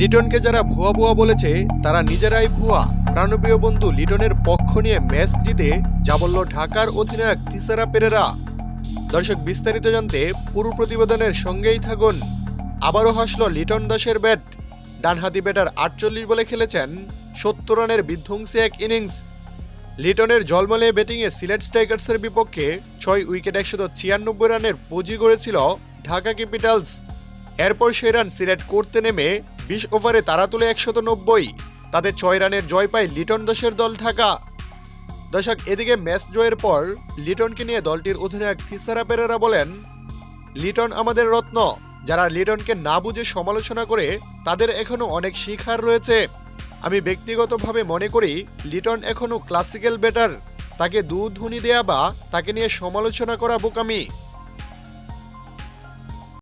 লিটনকে যারা ভুয়া ভুয়া বলেছে, তারা নিজেরাই ভুয়া। প্রাণপ্রিয় বন্ধু, লিটনের পক্ষ নিয়ে ম্যাচ জিতে যা বলল ঢাকার অধিনায়ক তিসারা পেরেরা। দর্শক, বিস্তারিত জানতে পুরো প্রতিবেদনের সঙ্গেই থাকুন। আবারও হাসল লিটন দাসের ব্যাট। ডানহাতি ব্যাটার আটচল্লিশ বলে খেলেছেন, সত্তর রানের বিধ্বংসী এক ইনিংস। লিটনের জলমলে ব্যাটিংয়ে সিলেট স্ট্রাইকার্সের বিপক্ষে ছয় উইকেট একশত ছিয়ানব্বই রানের পুঁজি গড়েছিল ঢাকা ক্যাপিটালস। এরপর সেই রান সিলেট করতে নেমে বিশ ওভারে তারা তুলে একশত নব্বই। তাদের ছয় রানের জয় পায় লিটন দশের দল ঢাকা। দর্শক, এদিকে ম্যাচ জয়ের পর লিটনকে নিয়ে দলটির অধিনায়ক থিসারা পেরেরা বলেন, লিটন আমাদের রত্ন। যারা লিটনকে না বুঝে সমালোচনা করে, তাদের এখনও অনেক শিখার রয়েছে। আমি ব্যক্তিগতভাবে মনে করি, লিটন এখনও ক্লাসিক্যাল ব্যাটার তাকে দু ধুনি দেয়া বা তাকে নিয়ে সমালোচনা করা বোকামি।